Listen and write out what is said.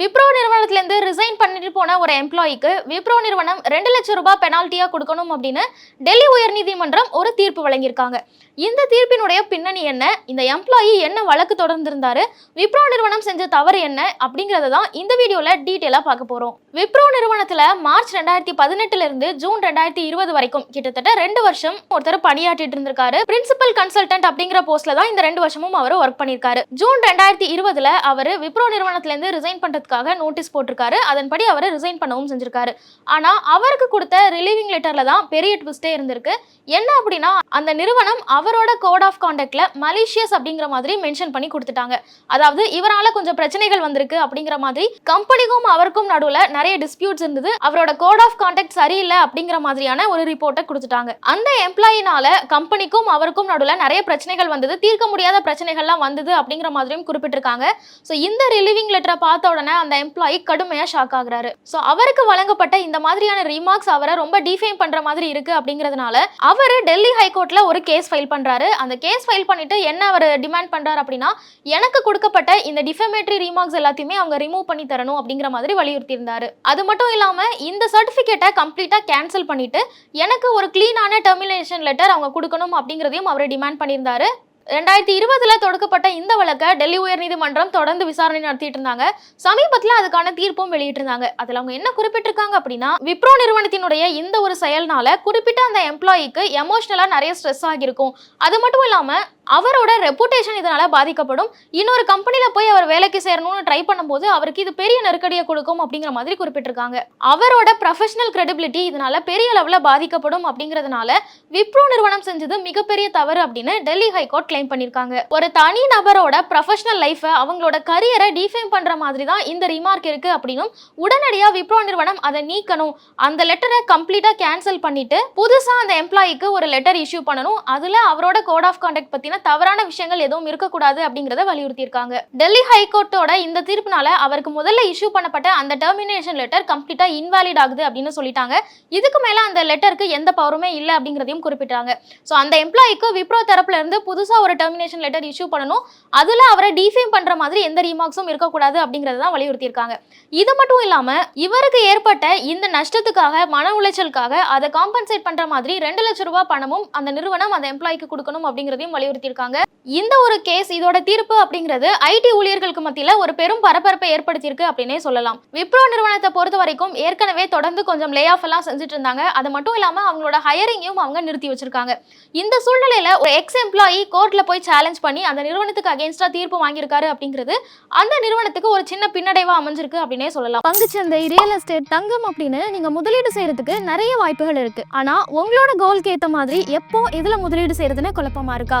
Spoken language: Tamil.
விப்ரோ நிறுவனத்திலேருந்து ரிசைன் பண்ணிட்டு போன ஒரு எம்ப்ளாயிக்கு விப்ரோ நிறுவனம் ரெண்டு லட்சம் ரூபாய் பெனால்ட்டியாக கொடுக்கணும் அப்படின்னு டெல்லி உயர்நீதிமன்றம் ஒரு தீர்ப்பு வழங்கியிருக்காங்க. இந்த தீர்ப்பினுடைய பின்னணி என்ன? இந்த எம்ப்ளாயி என்ன வழக்கு தொடர்ந்திருந்தாரு? விப்ரோ நிறுவனம் செஞ்ச தவறு என்ன? அப்படிங்கிறத தான் இந்த வீடியோவில் டீட்டெயிலாக பார்க்க போகிறோம் விப்ரோ நிறுவனத்தில் மார்ச் ரெண்டாயிரத்தி பதினெட்டுலேருந்து ஜூன் ரெண்டாயிரத்தி இருபது வரைக்கும் கிட்டத்தட்ட ரெண்டு வருஷம் ஒருத்தர் பணியாற்றிட்டு இருந்திருக்காரு. பிரின்சிபல் கன்சல்டன்ட் அப்படிங்கிற போஸ்ட்ல தான் இந்த ரெண்டு வருஷமும் அவர் ஒர்க் பண்ணியிருக்காரு. ஜூன் ரெண்டாயிரத்தி இருபதுல அவர் விப்ரோ நிறுவனத்திலேருந்து ரிசைன் பண்ணுறதுக்கு பண்றதுக்காக நோட்டீஸ் போட்டிருக்காரு. அதன்படி அவர் ரிசைன் பண்ணவும் செஞ்சிருக்காரு. ஆனால் அவருக்கு கொடுத்த ரிலீவிங் லெட்டரில் தான் பெரிய ட்விஸ்டே இருந்திருக்கு. என்ன அப்படின்னா அந்த நிறுவனம் அவரோட கோட் ஆஃப் கான்டாக்ட்ல மலேசியஸ் அப்படிங்கிற மாதிரி மென்ஷன் பண்ணி கொடுத்துட்டாங்க. அதாவது இவரால் கொஞ்சம் பிரச்சனைகள் வந்திருக்கு அப்படிங்கிற மாதிரி கம்பெனிக்கும் அவருக்கும் நடுவில் நிறைய டிஸ்பியூட்ஸ் இருந்தது. அவரோட கோட் ஆஃப் கான்டாக்ட் சரியில்லை அப்படிங்கிற மாதிரியான ஒரு ரிப்போர்ட்டை கொடுத்துட்டாங்க. அந்த எம்ப்ளாயினால கம்பெனிக்கும் அவருக்கும் நடுவில் நிறைய பிரச்சனைகள் வந்தது. தீர்க்க முடியாத பிரச்சனைகள்லாம் வந்தது அப்படிங்கிற மாதிரியும் குறிப்பிட்டிருக்காங்க. ஸோ இந்த ரிலீவிங் லெட்டரை பார்த்த உடனே அந்த எம்ப்ளாயி கடுமையா ஷாக் ஆகுறாரு. ஸோ அவருக்கு வழங்கப்பட்ட இந்த மாதிரியான ரிமார்க்ஸ் அவரை ரொம்ப டிஃபைன் பண்ற மாதிரி இருக்கு அப்படிங்கிறதுனால அவர் டெல்லி ஹைகோர்ட்ல ஒரு கேஸ் ஃபைல் பண்றாரு. அந்த கேஸ் ஃபைல் பண்ணிட்டு என்ன அவர் டிமாண்ட் பண்றாரு அப்படின்னா எனக்கு கொடுக்கப்பட்ட இந்த டிஃபமேட்ரி ரிமார்க்ஸ் எல்லாத்தையுமே அவங்க ரிமூவ் பண்ணி தரணும் அப்படிங்கிற மாதிரி வலியுறுத்தி இருந்தாரு அது மட்டும் இல்லாம இந்த சர்டிபிகேட்டை கம்ப்ளீட்டா கேன்சல் பண்ணிட்டு எனக்கு ஒரு கிளீனான டெர்மினேஷன் லெட்டர் அவங்க கொடுக்கணும் அப்படிங்கிறதையும் அவர் டிமாண்ட் பண்ணியிருந்தாரு. ரெண்டாயிரத்தி இருபதுல தொடுக்கப்பட்ட இந்த வழக்கை டெல்லி உயர்நீதிமன்றம் தொடர்ந்து விசாரணை நடத்திட்டு இருந்தாங்க சமீபத்துல அதுக்கான தீர்ப்பும் வெளியிட்டிருந்தாங்க. அதுல அவங்க என்ன குறிப்பிட்டிருக்காங்க அப்படின்னா விப்ரோ நிறுவனத்தினுடைய இந்த ஒரு செயல்னால குறிப்பிட்ட அந்த எம்ப்ளாயிக்கு எமோஷனலா நிறைய ஸ்ட்ரெஸ் ஆகியிருக்கும். அது மட்டும் இல்லாம அவரோட ரெப்புடேஷன் இதனால் பாதிக்கப்படும். இன்னொரு கம்பெனியில் போய் அவர் வேலைக்கு சேரணும்னு ட்ரை பண்ணும்போது அவருக்கு இது பெரிய நெருக்கடியை கொடுக்கும் அப்படிங்கிற மாதிரி குறிப்பிட்டிருக்காங்க. அவரோட ப்ரொஃபஷனல் கிரெடிபிலிட்டி இதனால் பெரிய அளவில் பாதிக்கப்படும் அப்படிங்கிறதுனால விப்ரோ நிறுவனம் செஞ்சது மிகப்பெரிய தவறு அப்படின்னு டெல்லி ஹைகோர்ட் கிளைம் பண்ணியிருக்காங்க ஒரு தனி நபரோட ப்ரொஃபஷனல் லைஃபை அவங்களோட கரியரை டிஃபைன் பண்ணுற மாதிரி தான் இந்த ரிமார்க் இருக்குது அப்படின்னும் உடனடியாக விப்ரோ நிறுவனம் அதை நீக்கணும். அந்த லெட்டரை கம்ப்ளீட்டாக கேன்சல் பண்ணிட்டு புதுசாக அந்த எம்ப்ளாயிக்கு ஒரு லெட்டர் இஷ்யூ பண்ணணும். அதில் அவரோட கோட் ஆஃப் கான்டாக்ட் பற்றின தவறான விஷயங்கள் எதுவும் இருக்கக்கூடாது அப்படிங்கறத வலியுறுத்தியிருக்காங்க. டெல்லி ஹைகோர்ட்டோட இந்த தீர்ப்புனால அவருக்கு முதல்ல இஷ்யூ பண்ணப்பட்ட அந்த டெர்மினேஷன் லெட்டர் கம்ப்ளீட்டா இன்வாலிட் ஆகுது அப்படின்னு சொல்லிட்டாங்க. இதுக்கு மேல அந்த லெட்டருக்கு எந்த பவருமே இல்லை அப்படிங்கிறதையும் குறிப்பிட்டாங்க. ஸோ அந்த எம்ப்ளாய்க்கு விப்ரோ தரப்புல இருந்து புதுசா ஒரு டெர்மினேஷன் லெட்டர் இஷ்யூ பண்ணணும். அதுல அவரை டிஃபைம் பண்ற மாதிரி எந்த ரிமார்க்ஸும் இருக்கக்கூடாது அப்படிங்கறத தான் வலியுறுத்தியிருக்காங்க. இது மட்டும் இல்லாம இவருக்கு ஏற்பட்ட இந்த நஷ்டத்துக்காக மன உளைச்சலுக்காக அதை காம்பன்சேட் பண்ற மாதிரி ரெண்டு லட்சம் ரூபாய் பணமும் அந்த நிறுவனம் அந்த எம்ப்ளாய்க்கு கொடுக்கணும் அப்படிங்கிறதையும் வலியுறுத்தியிருக்காங்க இந்த ஒரு கேஸ் இதோட தீர்ப்பு அப்படிங்கிறது ஐடி ஊழியர்களுக்கு மத்தியில ஒரு பெரும் பரபரப்பை ஏற்படுத்தியிருக்கு அப்படின்னே சொல்லலாம். விப்ரோ நிறுவனத்தை பொறுத்த வரைக்கும் ஏற்கனவே தொடர்ந்து கொஞ்சம் லே ஆஃப் எல்லாம் செஞ்சுட்டு இருந்தாங்க. அது மட்டும் இல்லாம அவங்களோட ஹையரிங்கையும் அவங்க நிறுத்தி வச்சிருக்காங்க. இந்த சூழ்நிலையில ஒரு எக்ஸ் எம்ப்ளாயி கோர்ட்ல போய் சேலஞ்ச் பண்ணி அந்த நிறுவனத்துக்கு அகேன்ஸ்டா தீர்ப்பு வாங்கியிருக்காரு அப்படிங்கிறது அந்த நிறுவனத்துக்கு ஒரு சின்ன பின்னடைவா அமைஞ்சிருக்கு அப்படின்னே சொல்லலாம். பங்குச்சந்தை ரியல் எஸ்டேட் தங்கம் அப்படின்னு நீங்க முதலீடு செய்யறதுக்கு நிறைய வாய்ப்புகள் இருக்கு. ஆனா உங்களோட கோல்க்கு ஏத்த மாதிரி எப்போ எதுல முதலீடு செய்யறதுன்னு குழப்பமா இருக்கா?